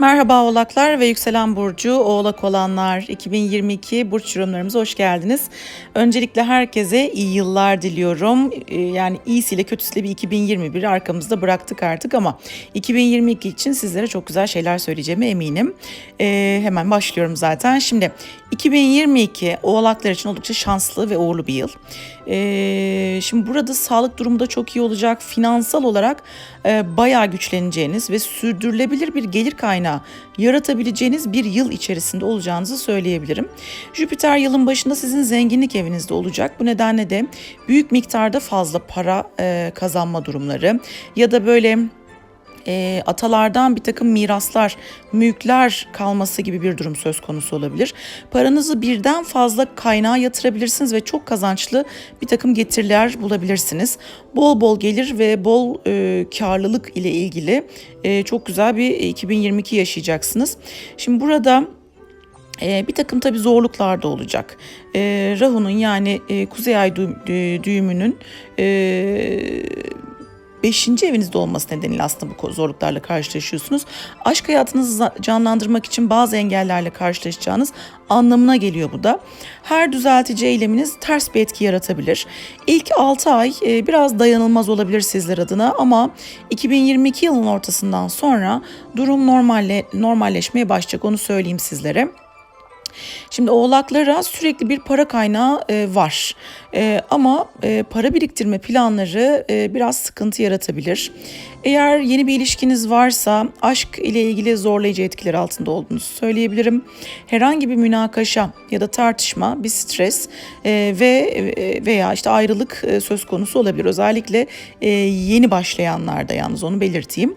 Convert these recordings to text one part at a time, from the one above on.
Merhaba Oğlaklar ve Yükselen Burcu Oğlak olanlar 2022 burç yorumlarımıza hoş geldiniz. Öncelikle herkese iyi yıllar diliyorum. Ee, Yani iyisiyle kötüsüyle bir 2021 arkamızda bıraktık artık ama 2022 için sizlere çok güzel şeyler söyleyeceğime eminim. Ee, hemen başlıyorum zaten. Şimdi 2022 Oğlaklar için oldukça şanslı ve uğurlu bir yıl. Ee, şimdi burada sağlık durumu da çok iyi olacak. Finansal olarak e, bayağı güçleneceğiniz ve sürdürülebilir bir gelir kaynağı yaratabileceğiniz bir yıl içerisinde olacağınızı söyleyebilirim. Jüpiter yılın başında sizin zenginlik evinizde olacak. Bu nedenle de büyük miktarda fazla para e, kazanma durumları ya da böyle e, atalardan bir takım miraslar, mülkler kalması gibi bir durum söz konusu olabilir. Paranızı birden fazla kaynağa yatırabilirsiniz ve çok kazançlı bir takım getiriler bulabilirsiniz. Bol bol gelir ve bol e, karlılık ile ilgili e, çok güzel bir 2022 yaşayacaksınız. Şimdi burada e, bir takım tabii zorluklar da olacak. E, Rahu'nun yani e, Kuzey Ay dü- dü- düğümünün e, beşinci evinizde olması nedeniyle aslında bu zorluklarla karşılaşıyorsunuz. Aşk hayatınızı canlandırmak için bazı engellerle karşılaşacağınız anlamına geliyor bu da. Her düzeltici eyleminiz ters bir etki yaratabilir. İlk 6 ay e, biraz dayanılmaz olabilir sizler adına ama 2022 yılının ortasından sonra durum normalle normalleşmeye başlayacak onu söyleyeyim sizlere. Şimdi oğlaklara sürekli bir para kaynağı e, var E, ama e, para biriktirme planları e, biraz sıkıntı yaratabilir. Eğer yeni bir ilişkiniz varsa aşk ile ilgili zorlayıcı etkiler altında olduğunuzu söyleyebilirim. Herhangi bir münakaşa ya da tartışma, bir stres e, ve e, veya işte ayrılık e, söz konusu olabilir. Özellikle e, yeni başlayanlarda yalnız onu belirteyim.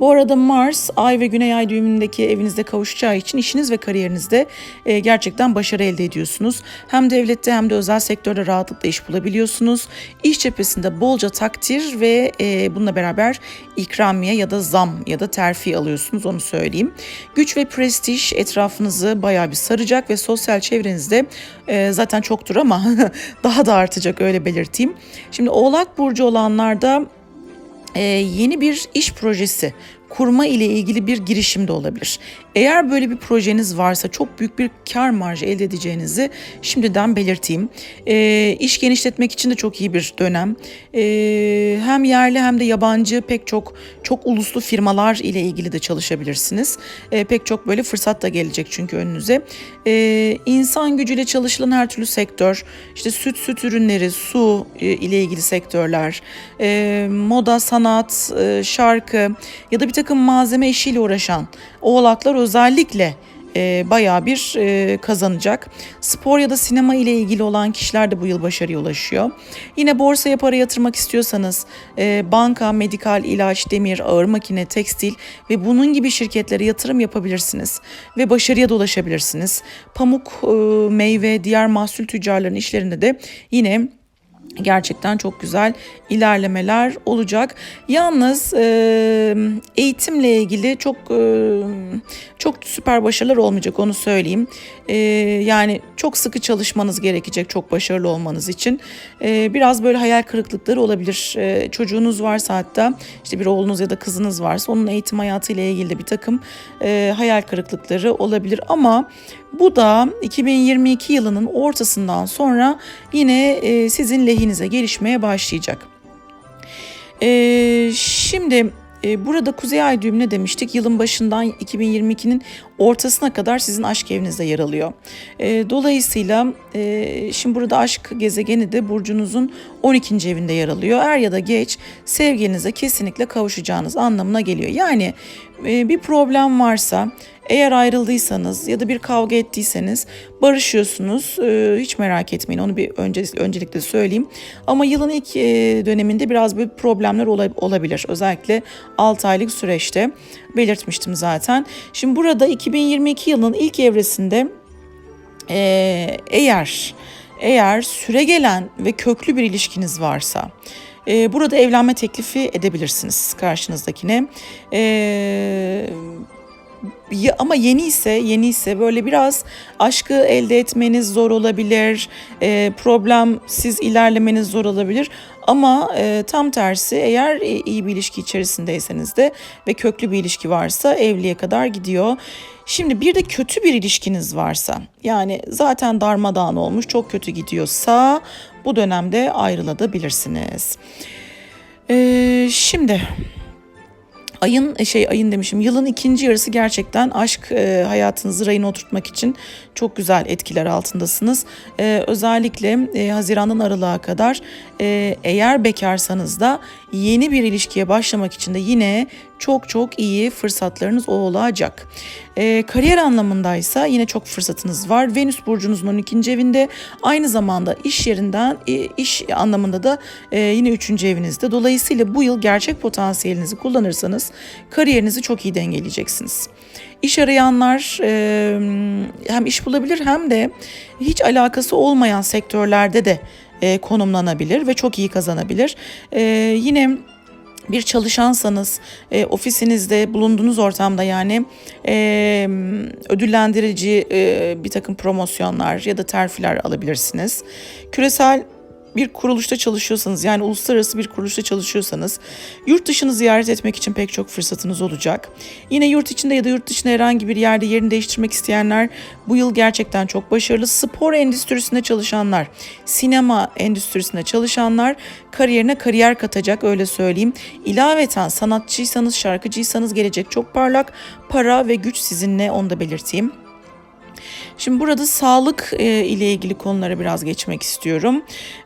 Bu arada Mars, Ay ve Güney Ay düğümündeki evinizde kavuşacağı için işiniz ve kariyerinizde e, gerçekten başarı elde ediyorsunuz. Hem devlette hem de özel sektörde rahatlıkla iş bulabiliyorsunuz. İş cephesinde bolca takdir ve e, bununla beraber ikramiye ya da zam ya da terfi alıyorsunuz onu söyleyeyim. Güç ve prestij etrafınızı bayağı bir saracak ve sosyal çevrenizde e, zaten çoktur ama daha da artacak öyle belirteyim. Şimdi Oğlak Burcu olanlarda e, yeni bir iş projesi kurma ile ilgili bir girişim de olabilir. Eğer böyle bir projeniz varsa çok büyük bir kar marjı elde edeceğinizi şimdiden belirteyim. E, iş genişletmek için de çok iyi bir dönem. E, hem yerli hem de yabancı pek çok çok uluslu firmalar ile ilgili de çalışabilirsiniz. E, pek çok böyle fırsat da gelecek çünkü önünüze. E, insan gücüyle çalışılan her türlü sektör, işte süt süt ürünleri, su e, ile ilgili sektörler, e, moda, sanat, e, şarkı ya da bir takım malzeme işiyle uğraşan oğlaklar özellikle e, bayağı bir e, kazanacak. Spor ya da sinema ile ilgili olan kişiler de bu yıl başarıya ulaşıyor. Yine borsaya para yatırmak istiyorsanız e, banka, medikal, ilaç, demir, ağır makine, tekstil ve bunun gibi şirketlere yatırım yapabilirsiniz ve başarıya da ulaşabilirsiniz. Pamuk, e, meyve, diğer mahsul tüccarların işlerinde de yine gerçekten çok güzel ilerlemeler olacak. Yalnız e, eğitimle ilgili çok e, çok süper başarılar olmayacak onu söyleyeyim. E, yani çok sıkı çalışmanız gerekecek çok başarılı olmanız için. E, biraz böyle hayal kırıklıkları olabilir. E, çocuğunuz varsa hatta işte bir oğlunuz ya da kızınız varsa onun eğitim hayatıyla ilgili de bir takım e, hayal kırıklıkları olabilir. Ama bu da 2022 yılının ortasından sonra yine e, sizin lehinize gelişmeye başlayacak. E, şimdi e, burada Kuzey Ay düğümü ne demiştik? Yılın başından 2022'nin ortasına kadar sizin aşk evinizde yer alıyor. E, dolayısıyla e, şimdi burada aşk gezegeni de burcunuzun 12. evinde yer alıyor. Er ya da geç sevgilinize kesinlikle kavuşacağınız anlamına geliyor. Yani e, bir problem varsa eğer ayrıldıysanız ya da bir kavga ettiyseniz barışıyorsunuz. Ee, hiç merak etmeyin onu bir önce, öncelikle söyleyeyim. Ama yılın ilk e, döneminde biraz bir problemler ola- olabilir. Özellikle 6 aylık süreçte belirtmiştim zaten. Şimdi burada 2022 yılının ilk evresinde e, eğer eğer süre gelen ve köklü bir ilişkiniz varsa e, burada evlenme teklifi edebilirsiniz karşınızdakine. E, Ya- ama yeni ise yeni ise böyle biraz aşkı elde etmeniz zor olabilir. E, problemsiz ilerlemeniz zor olabilir. Ama e, tam tersi eğer e, iyi bir ilişki içerisindeyseniz de ve köklü bir ilişki varsa evliliğe kadar gidiyor. Şimdi bir de kötü bir ilişkiniz varsa yani zaten darmadağın olmuş çok kötü gidiyorsa bu dönemde ayrılabilirsiniz. Ee, şimdi ayın e, şey ayın demişim yılın ikinci yarısı gerçekten aşk e, hayatınızı rayına oturtmak için çok güzel etkiler altındasınız. E, özellikle e, Haziran'dan Aralık'a kadar e, eğer bekarsanız da yeni bir ilişkiye başlamak için de yine çok çok iyi fırsatlarınız olacak. E, kariyer anlamındaysa yine çok fırsatınız var. Venüs burcunuzun 12. evinde aynı zamanda iş yerinden e, iş anlamında da e, yine 3. evinizde. Dolayısıyla bu yıl gerçek potansiyelinizi kullanırsanız kariyerinizi çok iyi dengeleyeceksiniz. İş arayanlar e, hem iş bulabilir hem de hiç alakası olmayan sektörlerde de e, konumlanabilir ve çok iyi kazanabilir. E, yine bir çalışansanız e, ofisinizde bulunduğunuz ortamda yani e, ödüllendirici e, bir takım promosyonlar ya da terfiler alabilirsiniz. Küresel bir kuruluşta çalışıyorsanız yani uluslararası bir kuruluşta çalışıyorsanız yurt dışını ziyaret etmek için pek çok fırsatınız olacak. Yine yurt içinde ya da yurt dışında herhangi bir yerde yerini değiştirmek isteyenler bu yıl gerçekten çok başarılı. Spor endüstrisinde çalışanlar, sinema endüstrisinde çalışanlar kariyerine kariyer katacak öyle söyleyeyim. İlaveten sanatçıysanız, şarkıcıysanız gelecek çok parlak. Para ve güç sizinle onu da belirteyim. Şimdi burada sağlık e, ile ilgili konulara biraz geçmek istiyorum.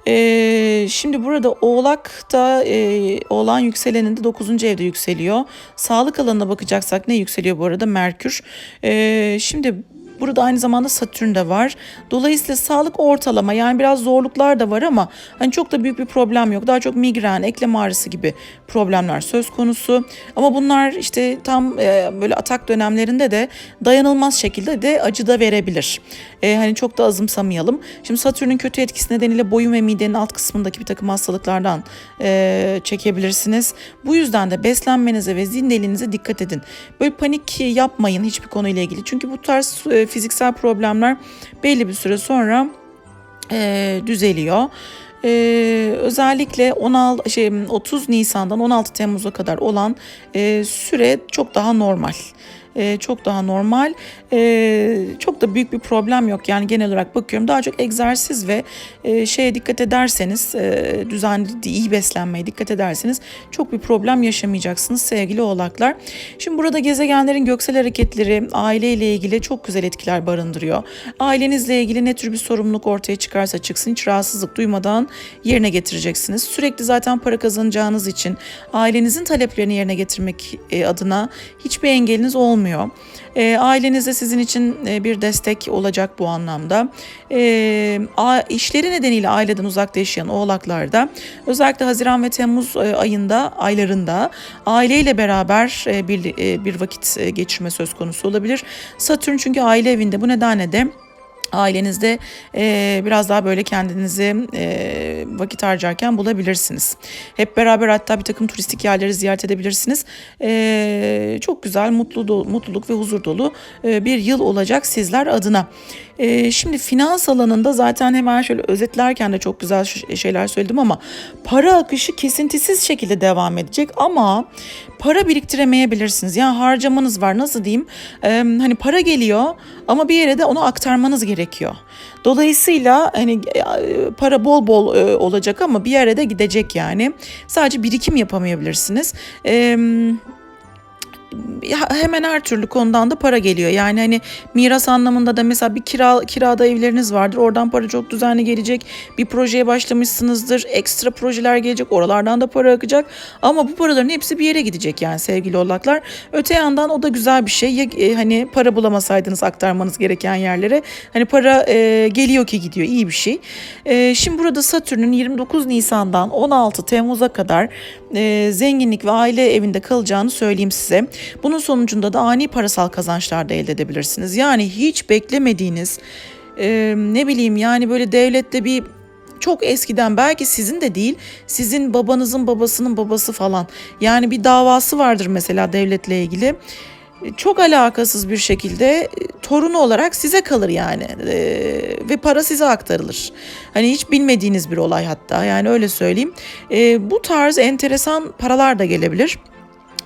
E, şimdi burada Oğlak'ta e, Oğlan yükselenin de 9. evde yükseliyor. Sağlık alanına bakacaksak ne yükseliyor bu arada? Merkür. E, şimdi Burada aynı zamanda Satürn de var. Dolayısıyla sağlık ortalama yani biraz zorluklar da var ama hani çok da büyük bir problem yok. Daha çok migren, eklem ağrısı gibi problemler söz konusu. Ama bunlar işte tam e, böyle atak dönemlerinde de dayanılmaz şekilde de acı da verebilir. E, hani çok da azımsamayalım. Şimdi Satürn'ün kötü etkisi nedeniyle boyun ve midenin alt kısmındaki bir takım hastalıklardan e, çekebilirsiniz. Bu yüzden de beslenmenize ve zindeliğinize dikkat edin. Böyle panik yapmayın hiçbir konuyla ilgili. Çünkü bu tarz e, fiziksel problemler belli bir süre sonra e, düzeliyor. Ee, özellikle 16 şey 30 Nisan'dan 16 Temmuz'a kadar olan e, süre çok daha normal. E, çok daha normal. E, çok da büyük bir problem yok. Yani genel olarak bakıyorum daha çok egzersiz ve e, şeye dikkat ederseniz e, düzenli iyi beslenmeye dikkat ederseniz çok bir problem yaşamayacaksınız sevgili oğlaklar. Şimdi burada gezegenlerin göksel hareketleri aile ile ilgili çok güzel etkiler barındırıyor. Ailenizle ilgili ne tür bir sorumluluk ortaya çıkarsa çıksın hiç rahatsızlık duymadan yerine getireceksiniz. Sürekli zaten para kazanacağınız için ailenizin taleplerini yerine getirmek e, adına hiçbir engeliniz olmuyor. E, aileniz de sizin için e, bir destek olacak bu anlamda. E, a, işleri nedeniyle aileden uzakta yaşayan oğlaklarda özellikle Haziran ve Temmuz e, ayında aylarında aileyle beraber e, bir, e, bir vakit e, geçirme söz konusu olabilir. Satürn çünkü aile evinde bu nedenle de ailenizde e, biraz daha böyle kendinizi e, vakit harcarken bulabilirsiniz. Hep beraber hatta bir takım turistik yerleri ziyaret edebilirsiniz. E, çok güzel, mutlu mutluluk ve huzur dolu e, bir yıl olacak sizler adına. E, şimdi finans alanında zaten hemen şöyle özetlerken de çok güzel şeyler söyledim ama para akışı kesintisiz şekilde devam edecek ama para biriktiremeyebilirsiniz. Yani harcamanız var nasıl diyeyim? E, hani para geliyor ama bir yere de onu aktarmanız gerekiyor. Dolayısıyla hani para bol bol e, olacak ama bir yere de gidecek yani. Sadece birikim yapamayabilirsiniz. Eee hemen her türlü konudan da para geliyor. Yani hani miras anlamında da mesela bir kira kirada evleriniz vardır. Oradan para çok düzenli gelecek. Bir projeye başlamışsınızdır. Ekstra projeler gelecek. Oralardan da para akacak. Ama bu paraların hepsi bir yere gidecek yani sevgili oğlaklar. Öte yandan o da güzel bir şey. Ya, e, hani para bulamasaydınız aktarmanız gereken yerlere. Hani para e, geliyor ki gidiyor. İyi bir şey. E, şimdi burada Satürn'ün 29 Nisan'dan 16 Temmuz'a kadar e, zenginlik ve aile evinde kalacağını söyleyeyim size. Bunun sonucunda da ani parasal kazançlar da elde edebilirsiniz. Yani hiç beklemediğiniz e, ne bileyim yani böyle devlette bir çok eskiden belki sizin de değil sizin babanızın babasının babası falan yani bir davası vardır mesela devletle ilgili çok alakasız bir şekilde e, torunu olarak size kalır yani E, ve para size aktarılır. Hani hiç bilmediğiniz bir olay hatta yani öyle söyleyeyim. E, bu tarz enteresan paralar da gelebilir.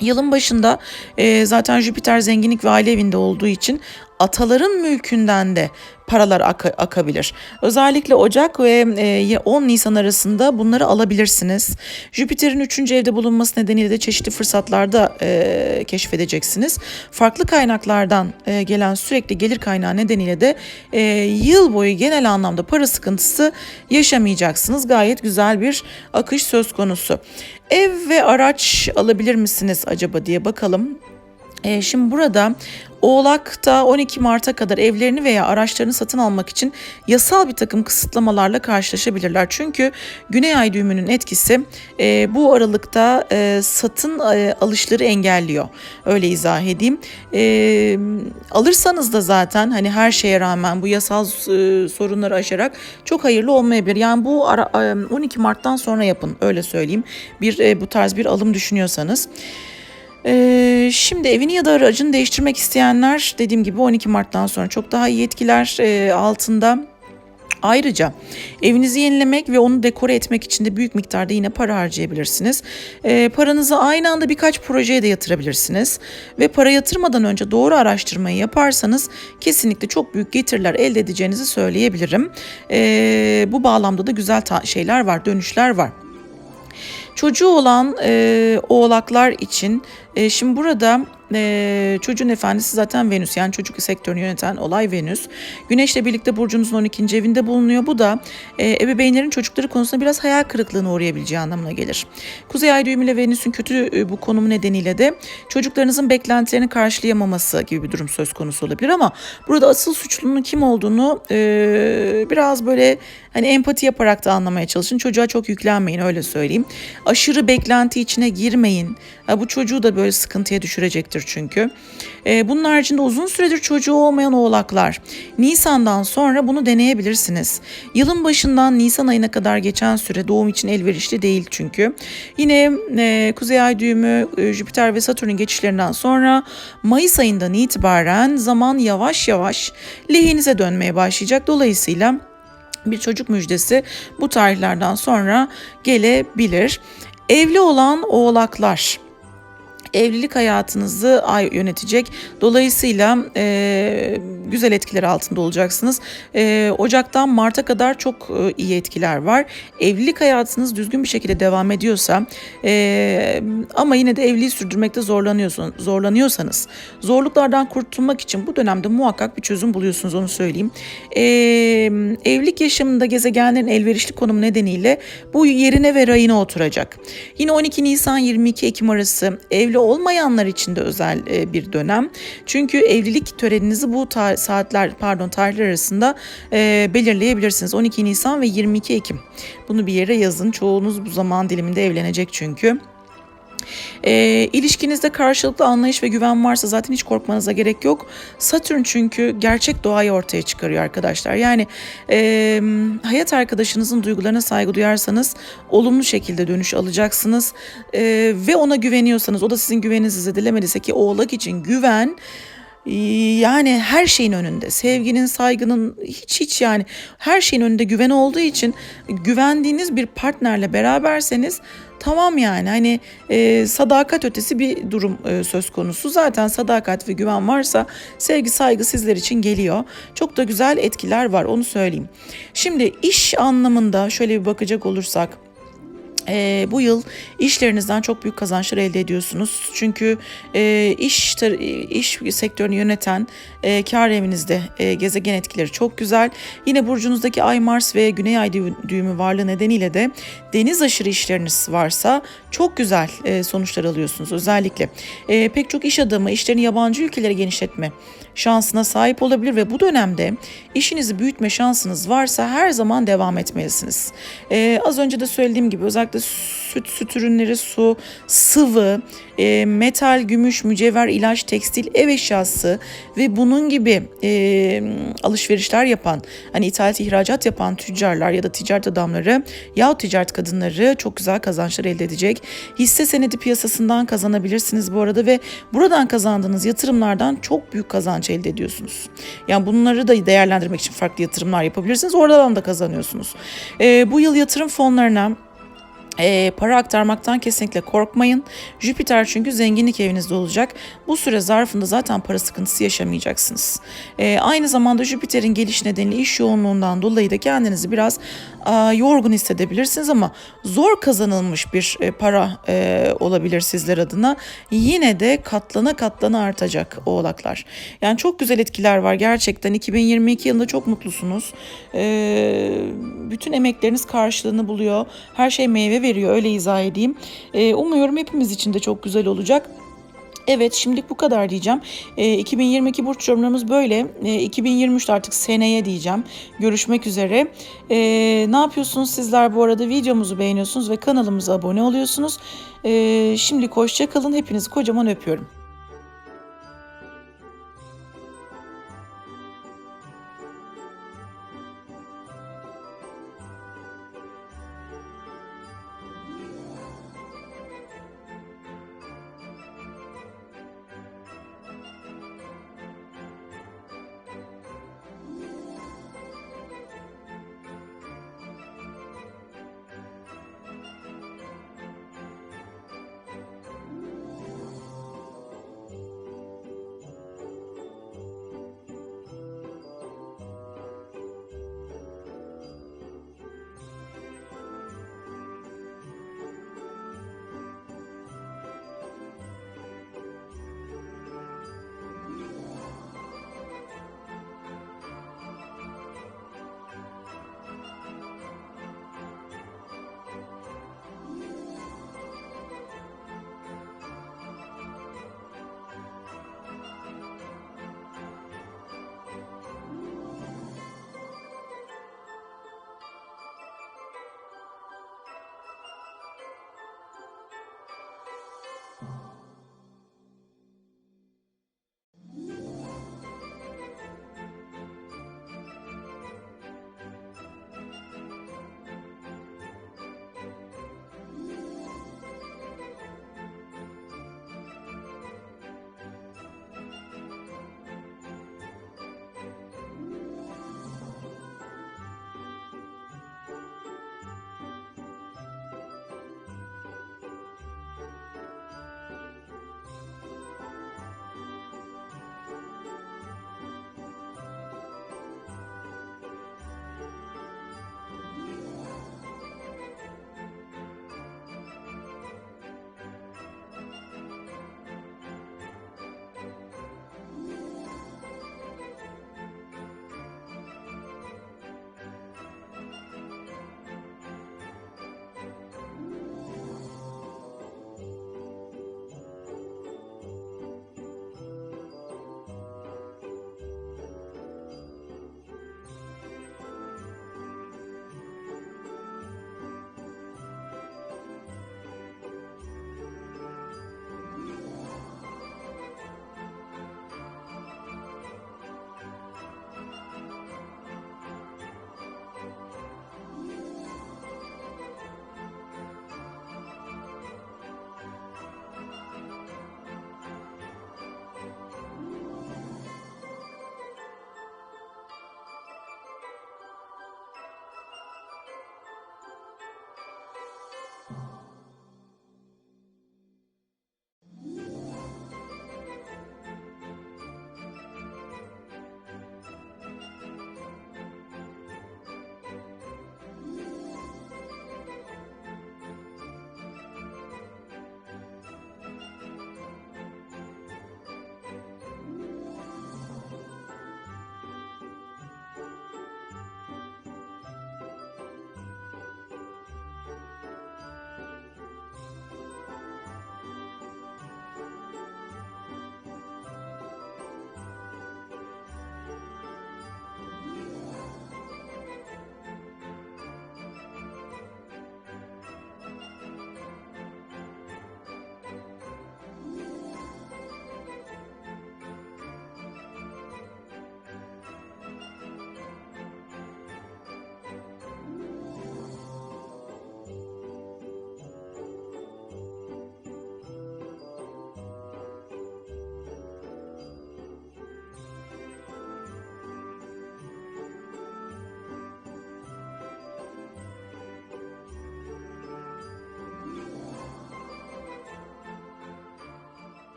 Yılın başında e, zaten Jüpiter zenginlik ve aile evinde olduğu için ataların mülkünden de paralar aka- akabilir. Özellikle Ocak ve e, 10 Nisan arasında bunları alabilirsiniz. Jüpiter'in 3. evde bulunması nedeniyle de çeşitli fırsatlarda e, keşfedeceksiniz. Farklı kaynaklardan e, gelen sürekli gelir kaynağı nedeniyle de e, yıl boyu genel anlamda para sıkıntısı yaşamayacaksınız. Gayet güzel bir akış söz konusu. Ev ve araç alabilir misiniz acaba diye bakalım. E, şimdi burada Oğlak'ta 12 Mart'a kadar evlerini veya araçlarını satın almak için yasal bir takım kısıtlamalarla karşılaşabilirler. Çünkü Güney Ay düğümünün etkisi e, bu aralıkta e, satın e, alışları engelliyor. Öyle izah edeyim. E, alırsanız da zaten hani her şeye rağmen bu yasal e, sorunları aşarak çok hayırlı olmayabilir. Yani bu ara, e, 12 Mart'tan sonra yapın öyle söyleyeyim. Bir e, bu tarz bir alım düşünüyorsanız. Ee, şimdi evini ya da aracını değiştirmek isteyenler dediğim gibi 12 Mart'tan sonra çok daha iyi etkiler e, altında. Ayrıca evinizi yenilemek ve onu dekore etmek için de büyük miktarda yine para harcayabilirsiniz. E, paranızı aynı anda birkaç projeye de yatırabilirsiniz. Ve para yatırmadan önce doğru araştırmayı yaparsanız kesinlikle çok büyük getiriler elde edeceğinizi söyleyebilirim. E, bu bağlamda da güzel şeyler var, dönüşler var. Çocuğu olan e, oğlaklar için e, şimdi burada e, çocuğun efendisi zaten Venüs yani çocuk sektörünü yöneten olay Venüs. Güneşle birlikte burcunuzun 12. evinde bulunuyor. Bu da e, ebeveynlerin çocukları konusunda biraz hayal kırıklığına uğrayabileceği anlamına gelir. Kuzey ay düğümüyle Venüs'ün kötü e, bu konumu nedeniyle de çocuklarınızın beklentilerini karşılayamaması gibi bir durum söz konusu olabilir ama burada asıl suçlunun kim olduğunu e, biraz böyle hani empati yaparak da anlamaya çalışın. Çocuğa çok yüklenmeyin öyle söyleyeyim. Aşırı beklenti içine girmeyin. Ha, bu çocuğu da böyle sıkıntıya düşürecektir çünkü. Ee, bunun haricinde uzun süredir çocuğu olmayan oğlaklar Nisan'dan sonra bunu deneyebilirsiniz. Yılın başından Nisan ayına kadar geçen süre doğum için elverişli değil çünkü. Yine e, Kuzey Ay düğümü, e, Jüpiter ve Satürn geçişlerinden sonra Mayıs ayından itibaren zaman yavaş yavaş lehinize dönmeye başlayacak. Dolayısıyla bir çocuk müjdesi bu tarihlerden sonra gelebilir. Evli olan oğlaklar evlilik hayatınızı ay yönetecek. Dolayısıyla e, güzel etkiler altında olacaksınız. E, Ocak'tan Mart'a kadar çok e, iyi etkiler var. Evlilik hayatınız düzgün bir şekilde devam ediyorsa e, ama yine de evliliği sürdürmekte zorlanıyorsun, zorlanıyorsanız zorluklardan kurtulmak için bu dönemde muhakkak bir çözüm buluyorsunuz onu söyleyeyim. E, evlilik yaşamında gezegenlerin elverişli konumu nedeniyle bu yerine ve rayına oturacak. Yine 12 Nisan 22 Ekim arası evli evli olmayanlar için de özel e, bir dönem. Çünkü evlilik töreninizi bu tar- saatler pardon tarihler arasında e, belirleyebilirsiniz. 12 Nisan ve 22 Ekim. Bunu bir yere yazın. Çoğunuz bu zaman diliminde evlenecek çünkü. E, ilişkinizde karşılıklı anlayış ve güven varsa zaten hiç korkmanıza gerek yok. Satürn çünkü gerçek doğayı ortaya çıkarıyor arkadaşlar. Yani e, hayat arkadaşınızın duygularına saygı duyarsanız olumlu şekilde dönüş alacaksınız. E, ve ona güveniyorsanız o da sizin güveninizi zedelemediyse ki oğlak için güven yani her şeyin önünde sevginin saygının hiç hiç yani her şeyin önünde güven olduğu için güvendiğiniz bir partnerle beraberseniz tamam yani hani e, sadakat ötesi bir durum e, söz konusu. Zaten sadakat ve güven varsa sevgi saygı sizler için geliyor. Çok da güzel etkiler var onu söyleyeyim. Şimdi iş anlamında şöyle bir bakacak olursak e, bu yıl işlerinizden çok büyük kazançlar elde ediyorsunuz. Çünkü e, iş iş sektörünü yöneten e, kar evinizde e, gezegen etkileri çok güzel. Yine burcunuzdaki Ay Mars ve Güney Ay düğümü varlığı nedeniyle de deniz aşırı işleriniz varsa çok güzel e, sonuçlar alıyorsunuz. Özellikle e, pek çok iş adamı işlerini yabancı ülkelere genişletme şansına sahip olabilir ve bu dönemde işinizi büyütme şansınız varsa her zaman devam etmelisiniz. E, az önce de söylediğim gibi özellikle süt, süt ürünleri, su, sıvı, e, metal, gümüş, mücevher, ilaç, tekstil, ev eşyası ve bunun gibi e, alışverişler yapan, hani ithalat ihracat yapan tüccarlar ya da ticaret adamları yahut ticaret kadınları çok güzel kazançlar elde edecek. Hisse senedi piyasasından kazanabilirsiniz bu arada ve buradan kazandığınız yatırımlardan çok büyük kazanç elde ediyorsunuz. Yani bunları da değerlendirmek için farklı yatırımlar yapabilirsiniz. Oradan da kazanıyorsunuz. E, bu yıl yatırım fonlarına e, para aktarmaktan kesinlikle korkmayın. Jüpiter çünkü zenginlik evinizde olacak. Bu süre zarfında zaten para sıkıntısı yaşamayacaksınız. E, aynı zamanda Jüpiter'in geliş nedeniyle iş yoğunluğundan dolayı da kendinizi biraz a, yorgun hissedebilirsiniz ama zor kazanılmış bir e, para e, olabilir sizler adına. Yine de katlana katlana artacak oğlaklar. Yani çok güzel etkiler var gerçekten. 2022 yılında çok mutlusunuz. E, bütün emekleriniz karşılığını buluyor. Her şey meyve veriyor öyle izah edeyim. E, umuyorum hepimiz için de çok güzel olacak. Evet şimdilik bu kadar diyeceğim. E, 2022 burç yorumlarımız böyle. E, 2023'te artık seneye diyeceğim. Görüşmek üzere. E, ne yapıyorsunuz sizler bu arada? Videomuzu beğeniyorsunuz ve kanalımıza abone oluyorsunuz. E, şimdilik hoşça. Hepinizi kocaman öpüyorum.